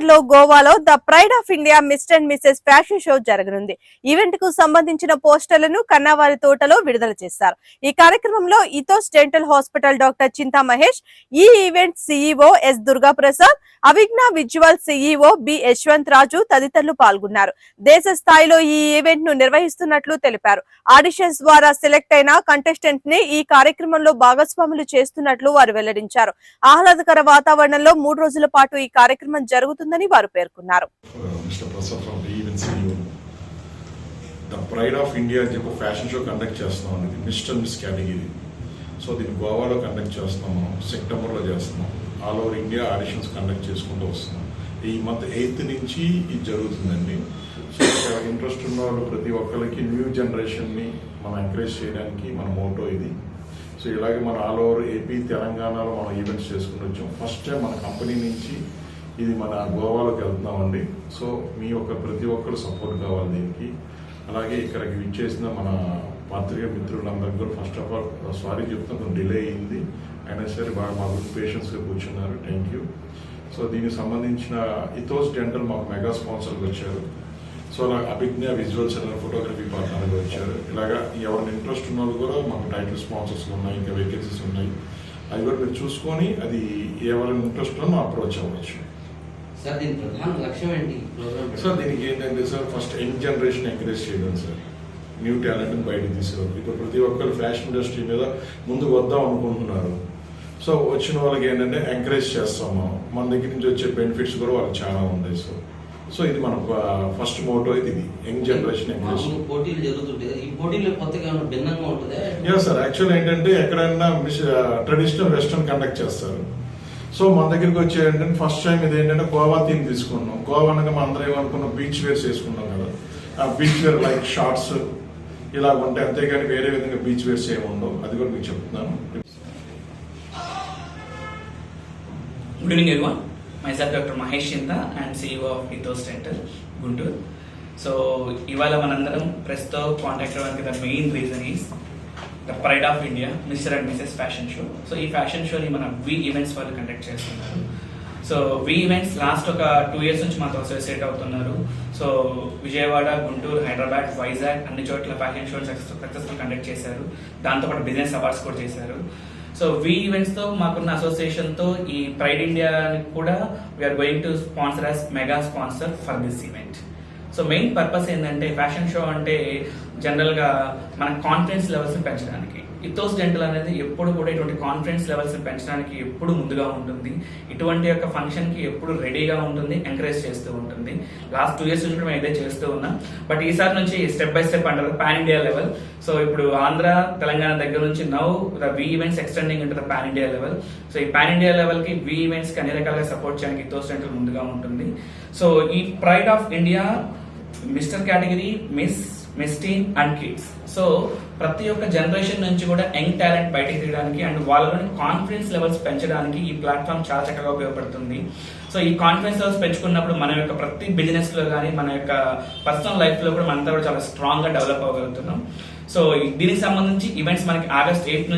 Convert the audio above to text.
సెప్టెంబర్లో గోవాలో the pride of India mister and missus fashion show జరగనుంది. ఈవెంట్కు సంబంధించిన పోస్టర్లను కన్నావారి తోటలో విడుదల చేశారు. ఈ కార్యక్రమంలో Ethos dental hospital doctor Chinta Mahesh ఈ event CEO S Durga Prasad Avigna visual CEO B Yashwant Raju తదితరులు పాల్గొన్నారు. దేశ స్థాయిలో ఈ ఈవెంట్ను నిర్వహిస్తున్నట్లు తెలిపారు. ఆడిషన్స్ ద్వారా సెలెక్ట్ అయిన కంటెస్టెంట్ని ఈ కార్యక్రమంలో భాగస్వాములు చేస్తున్నట్లు వారు వెల్లడించారు. ఆహ్లాదకర వాతావరణంలో మూడు రోజుల పాటు ఈ కార్యక్రమం జరుగుతుంది ఉంటుందని వారు పేర్కొన్నారు. Mister from the pride of India అని చెప్పి ఫ్యాషన్ షో కండక్ట్ చేస్తున్నాం అండి మిస్టర్ మిస్ కేటగిరీ. సో దీన్ని గోవాలో కండక్ట్ చేస్తున్నాం మనం సెప్టెంబర్లో చేస్తున్నాం. All over India auditions conduct చేసుకుంటూ వస్తున్నాం. ఈ మంత్ ఎయిత్ నుంచి ఇది జరుగుతుందండి. సో ఇంట్రెస్ట్ ఉన్న వాళ్ళు ప్రతి ఒక్కరికి న్యూ జనరేషన్ని మనం ఎంకరేజ్ చేయడానికి మన మోటో ఇది. సో ఇలాగే మన ఆల్ ఓవర్ ఏపీ తెలంగాణలో మనం ఈవెంట్స్ చేసుకుని వచ్చాం. ఫస్ట్ టైం మన కంపెనీ నుంచి ఇది మన గోవాలోకి వెళ్తున్నామండి. సో మీ యొక్క ప్రతి ఒక్కరు సపోర్ట్ కావాలి దీనికి. అలాగే ఇక్కడికి విచ్చేసిన మన పాత్రిక మిత్రులందరికీ కూడా ఫస్ట్ ఆఫ్ ఆల్ సారీ చెప్తాను కొంచెం డిలే అయింది. అయినా సరే బాగా మా గురించి పేషెన్స్గా కూర్చున్నారు. థ్యాంక్ యూ సో దీనికి సంబంధించిన ఇథోస్ డెంటల్ మాకు మెగా స్పాన్సర్గా వచ్చారు. సో అలా అభిజ్ఞ విజువల్స్ అనే ఫోటోగ్రఫీ పార్ట్నర్గా వచ్చారు. ఇలాగా ఎవరిని ఇంట్రెస్ట్ ఉన్న వాళ్ళు కూడా మాకు టైటిల్ స్పాన్సర్స్ ఉన్నాయి ఇంకా వేకెన్సీస్ ఉన్నాయి. అవి కూడా మీరు చూసుకొని అది ఎవరైనా ఇంట్రెస్ట్ ఉన్నా అప్రోచ్ అవ్వచ్చు. సార్ దీని ప్రధాన లక్ష్యం ఏంటి? ప్రోగ్రామ్ సార్ దీనికి ఏంటంటే sir first young generation encourage చేయడం సార్. న్యూ టాలెంట్ని బయటకు తీసుకురావాలి ఇప్పుడు ప్రతి ఒక్కరు ఫ్యాషన్ ఇండస్ట్రీ మీద ముందుకు వద్దాం అనుకుంటున్నారు. సో వచ్చిన వాళ్ళకి ఏంటంటే ఎంకరేజ్ చేస్తాం మనం. మన దగ్గర నుంచి వచ్చే బెనిఫిట్స్ కూడా వాళ్ళకి చాలా ఉన్నాయి సో సో ఇది మన ఫస్ట్ మోటో ఇది. ఇది యంగ్ జనరేషన్ ఎంకరేజ్. పోటీలు జరుగుతుంటాయి ఈ పోటీలో కొత్తగా ఏమైనా భిన్నంగా ఉంటుందా? యా సార్ యాక్చువల్ ఏంటంటే ఎక్కడైనా ట్రెడిషనల్ వెస్టర్న్ కండక్ట్ చేస్తారు. సో మన దగ్గరికి వచ్చే ఏంటంటే ఫస్ట్ టైం ఇది ఏంటంటే గోవా థీమ్ తీసుకున్నాం. గోవా అనగా మన అందరం ఏమనుకున్నాం? బీచ్ వేర్స్ వేసుకున్నాం కదా. ఆ బీచ్ వేర్ లైక్ షార్ట్స్ ఇలా ఉంటాయి. అంతేగాని వేరే విధంగా బీచ్ వేర్స్ ఏమి ఉండవు. అది కూడా మీకు చెప్తున్నాను. Good evening everyone myself doctor Mahesh Chinta and CEO of Ethos centre Guntur so ఇవాళ మనందరం ప్రెస్తో కాంటాక్ట్ అవ్వడానికి the main reason is the pride of India mister and missus fashion show so ఈ ఫ్యాషన్ షోని మన వి ఈవెంట్స్ వాళ్ళు conduct చేస్తున్నారు. So V events last ఒక టూ ఇయర్స్ నుంచి మాతో అసోసియేట్ అవుతున్నారు. సో విజయవాడ గుంటూరు హైదరాబాద్ వైజాగ్ అన్ని చోట్ల ఫ్యాషన్ షో సక్సెస్ఫుల్ కండక్ట్ చేశారు. దాంతోపాటు బిజినెస్ అవార్డ్స్ కూడా చేశారు. సో వి ఈవెంట్స్తో మాకున్న అసోసియేషన్తో ఈ ప్రైడ్ ఇండియా కూడా we are going to sponsor as mega sponsor for this event so main purpose ఏంటంటే ఫ్యాషన్ షో అంటే జనరల్గా మన కాన్ఫిడెన్స్ లెవెల్స్ పెంచడానికి. ఇథోస్ డెంటల్ అనేది ఎప్పుడు కూడా ఇటువంటి కాన్ఫిడెన్స్ లెవెల్స్ పెంచడానికి ఎప్పుడు ముందుగా ఉంటుంది. ఇటువంటి యొక్క ఫంక్షన్కి ఎప్పుడు రెడీగా ఉంటుంది ఎంకరేజ్ చేస్తూ ఉంటుంది. లాస్ట్ టూ ఇయర్స్ నుంచి మేము ఇదే చేస్తూ ఉన్నాం. బట్ ఈసారి నుంచి స్టెప్ బై స్టెప్ అంటారు. పాన్ ఇండియా లెవెల్ సో ఇప్పుడు ఆంధ్ర తెలంగాణ దగ్గర నుంచి now the V events extending into the pan India level so ఈ పాన్ ఇండియా లెవెల్కి వి ఈవెంట్స్కి అన్ని రకాలుగా సపోర్ట్ చేయడానికి ఇథోస్ డెంటల్ ముందుగా ఉంటుంది. సో ఈ pride of India mister category miss misty and kids so ప్రతి ఒక్క జనరేషన్ నుంచి కూడా యంగ్ టాలెంట్ బయటకు తీయడానికి అండ్ వాళ్ళలోని కాన్ఫిడెన్స్ లెవెల్స్ పెంచడానికి ఈ ప్లాట్ఫామ్ చాలా చక్కగా ఉపయోగపడుతుంది. సో ఈ కాన్ఫిడెన్స్ లెవెల్స్ పెంచుకున్నప్పుడు మన యొక్క ప్రతి బిజినెస్లో కానీ మన యొక్క పర్సనల్ లైఫ్లో కూడా మనంతా కూడా చాలా స్ట్రాంగ్గా డెవలప్ అవ్వగలుగుతున్నాం. సో దీనికి సంబంధించి ఈవెంట్స్ మనకి ఆగస్ట్ ఎయిత్